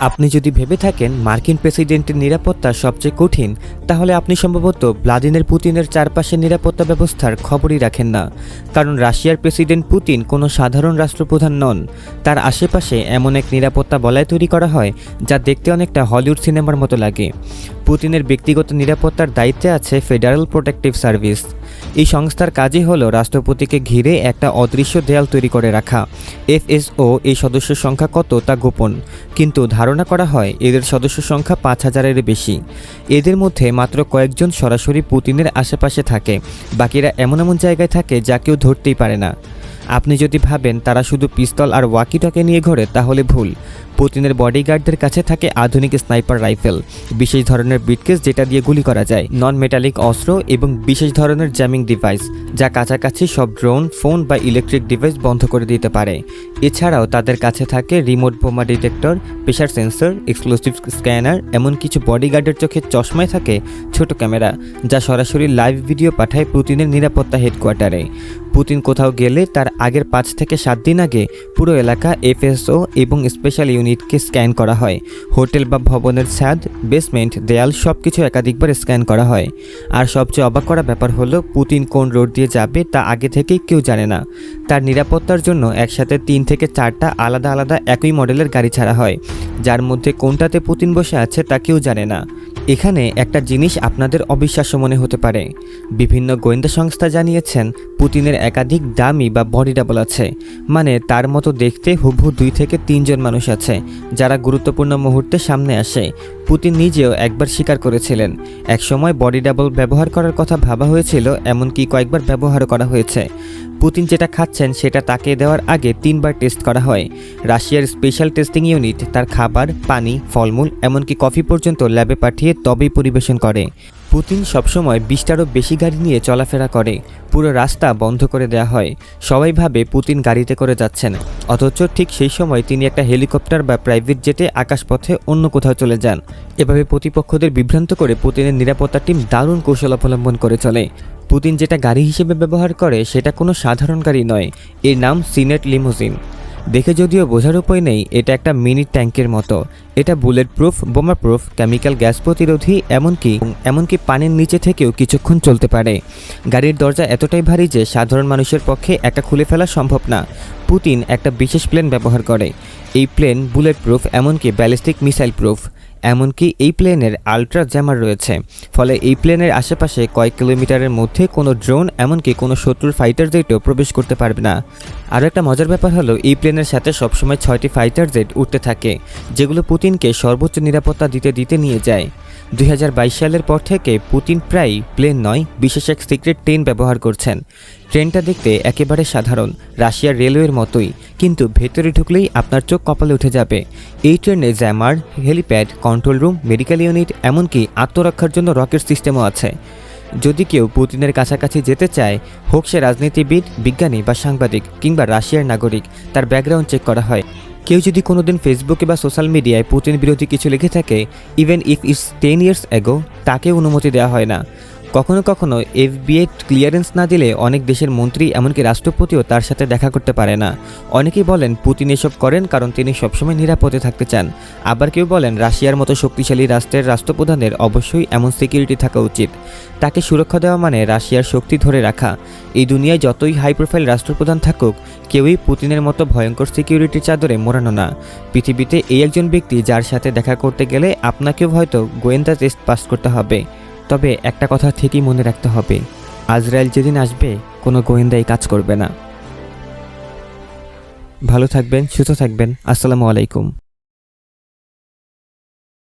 আপনি যদি ভেবে থাকেন মার্কিন প্রেসিডেন্টের নিরাপত্তা সবচেয়ে কঠিন, তাহলে আপনি সম্ভবত ভ্লাদিমির পুতিনের চারপাশের নিরাপত্তা ব্যবস্থার খবরই রাখেন না। কারণ রাশিয়ার প্রেসিডেন্ট পুতিন কোনো সাধারণ রাষ্ট্রপ্রধান নন। তার আশেপাশে এমন এক নিরাপত্তা বলয় তৈরি করা হয়, যা দেখতে অনেকটা হলিউড সিনেমার মতো লাগে। পুতিনের ব্যক্তিগত নিরাপত্তার দায়িত্বে আছে ফেডারেল প্রোটেক্টিভ সার্ভিস। এই সংস্থার কাজই হলো রাষ্ট্রপতিকে ঘিরে একটা অদৃশ্য দেয়াল তৈরি করে রাখা। এফএসও এই সদস্য সংখ্যা কত তা গোপন। কিন্তু ধারণা করা হয় এদের সদস্য সংখ্যা পাঁচ হাজারের বেশি। এদের মধ্যে মাত্র কয়েকজন সরাসরি পুতিনের আশেপাশে থাকে। বাকিরা এমন এমন জায়গায় থাকে যা কেউ ধরতেই পারে না। আপনি যদি ভাবেন তারা শুধু পিস্তল আর ওয়াকিটকে নিয়ে ঘোরে, তাহলে ভুল। পুতিনের বডিগার্ডদের কাছে থাকে আধুনিক স্নাইপার রাইফেল। বিশেষ ধরনের বিটকেস যেটা দিয়ে গুলি করা যায়। নন মেটালিক অস্ত্র এবং বিশেষ ধরনের জ্যামিং ডিভাইস, যা কাছাকাছি সব ড্রোন, ফোন বা ইলেকট্রিক ডিভাইস বন্ধ করে দিতে পারে। এছাড়াও তাদের কাছে থাকে রিমোট বোমা detector pressure sensor exclusive scanner, এমন কিছু বডিগার্ডের চোখে চশমায় থাকে ছোট ক্যামেরা, যা সরাসরি লাইভ ভিডিও পাঠায় পুতিনের নিরাপত্তা হেডকোয়ার্টারে। পুতিন কোথাও গেলে তার আগের পাঁচ থেকে সাত দিন আগে পুরো এলাকা এফএসও এবং স্পেশাল ইউনিটকে স্ক্যান করা হয়। হোটেল বা ভবনের ছাদ, বেসমেন্ট, দেয়াল সব কিছু একাধিকবার স্ক্যান করা হয়। আর সবচেয়ে অবাক করা ব্যাপার হলো, পুতিন কোন রোড দিয়ে যাবে তা আগে থেকেই কেউ জানে না। তার নিরাপত্তার জন্য একসাথে তিন থেকে চারটা আলাদা আলাদা একই মডেলের গাড়ি ছাড়া হয়। যার মধ্যে কোনটাতে পুতিন বসে আছে তা কেউ জানে না। এখানে একটা জিনিস আপনাদের অবিশ্বাস্য মনে হতে পারে। বিভিন্ন গোয়েন্দা সংস্থা জানিয়েছেন, পুতিনের একাধিক দামি বা বডি ডাবল আছে। মানে তার মতো দেখতে হুবহু দুই থেকে তিনজন মানুষ আছে, যারা গুরুত্বপূর্ণ মুহূর্তে সামনে আসে। পুতিন নিজেও একবার স্বীকার করেছিলেন। একসময় বডি ডাবল ব্যবহার করার কথা ভাবা হয়েছিল, এমনকি কয়েকবার ব্যবহারও করা হয়েছে। পুতিন যেটা খাচ্ছেন, সেটা তাকে দেওয়ার আগে তিনবার টেস্ট করা হয়। রাশিয়ার স্পেশাল টেস্টিং ইউনিট তার খাবার, পানি, ফলমূল, এমনকি কফি পর্যন্ত ল্যাবে পাঠিয়ে তবেই পরিবেশন করে। পুতিন সবসময় বিশটারও বেশি গাড়ি নিয়ে চলাফেরা করে। পুরো রাস্তা বন্ধ করে দেওয়া হয়। সবাই ভাবে পুতিন গাড়িতে করে যাচ্ছেন। অথচ ঠিক সেই সময় তিনি একটা হেলিকপ্টার বা প্রাইভেট জেটে আকাশপথে অন্য কোথাও চলে যান। এভাবে প্রতিপক্ষদের বিভ্রান্ত করে পুতিনের নিরাপত্তা টিম দারুণ কৌশল অবলম্বন করে চলে। পুতিন যেটা গাড়ি হিসেবে ব্যবহার করে, সেটা কোনো সাধারণ গাড়ি নয়। এর নাম সিনেট লিমোজিন। দেখে যদিও বোঝার উপায় নেই, এটা একটা মিনি ট্যাঙ্কের মতো। এটা বুলেট প্রুফ বোমা প্রুফ কেমিক্যাল গ্যাস প্রতিরোধী, এমনকি এমনকি পানির নিচে থেকেও কিছুক্ষণ চলতে পারে। গাড়ির দরজা এতটাই ভারী যে সাধারণ মানুষের পক্ষে একা খুলে ফেলা সম্ভব না। পুতিন একটা বিশেষ প্লেন ব্যবহার করে। এই প্লেন বুলেট প্রুফ এমনকি ব্যালিস্টিক মিসাইল প্রুফ এমনকি এই প্লেনের আলট্রা জ্যামার রয়েছে। ফলে এই প্লেনের আশেপাশে কয়েক কিলোমিটারের মধ্যে কোনো ড্রোন, এমনকি কোনো শত্রুর ফাইটার জেটও প্রবেশ করতে পারবে না। আরও একটা মজার ব্যাপার হলো, এই প্লেনের সাথে সবসময় ছয়টি ফাইটার জেট উঠতে থাকে, যেগুলো পুতিনকে সর্বোচ্চ নিরাপত্তা দিতে দিতে নিয়ে যায়। দুই হাজার বাইশ সালের পর থেকে পুতিন প্রায় প্লেন নয়, বিশেষ এক সিক্রেট ট্রেন ব্যবহার করছেন। ট্রেনটা দেখতে একেবারে সাধারণ, রাশিয়ার রেলওয়ের মতোই। কিন্তু ভেতরে ঢুকলেই আপনার চোখ কপালে উঠে যাবে। এই ট্রেনে jammer, helipad, control room, medical unit, এমনকি আত্মরক্ষার জন্য রকেট সিস্টেমও আছে। যদি কেউ পুতিনের কাছাকাছি যেতে চায়, হোক সে রাজনীতিবিদ, বিজ্ঞানী বা সাংবাদিক কিংবা রাশিয়ার নাগরিক, তার ব্যাকগ্রাউন্ড চেক করা হয়। কেউ যদি কোনোদিন ফেসবুকে বা সোশ্যাল মিডিয়ায় পুতিন বিরোধী কিছু লিখে থাকে, even if it's ten years ago, তাকে অনুমতি দেওয়া হয় না। কখনো কখনো এফবিআই ক্লিয়ারেন্স না দিলে অনেক দেশের মন্ত্রী, এমনকি রাষ্ট্রপতিও তার সাথে দেখা করতে পারে না। অনেকেই বলেন, পুতিন এসব করেন কারণ তিনি সবসময় নিরাপদে থাকতে চান। আবার কেউ বলেন, রাশিয়ার মতো শক্তিশালী রাষ্ট্রের রাষ্ট্রপ্রধানের অবশ্যই এমন সিকিউরিটি থাকা উচিত। তাকে সুরক্ষা দেওয়া মানে রাশিয়ার শক্তি ধরে রাখা। এই দুনিয়ায় যতই হাই প্রোফাইল রাষ্ট্রপ্রধান থাকুক, কেউই পুতিনের মতো ভয়ঙ্কর সিকিউরিটির চাদরে মোড়ানো না। পৃথিবীতে এই একজন ব্যক্তি যার সাথে দেখা করতে গেলে আপনাকেও হয়তো গোয়েন্দা টেস্ট পাস করতে হবে। তবে একটা কথা ঠিকই মনে রাখতে হবে আজরায়েল যেদিন আসবে, কোনো গোয়েন্দাই কাজ করবে না। ভালো থাকবেন, সুস্থ থাকবেন, আসসালামু আলাইকুম।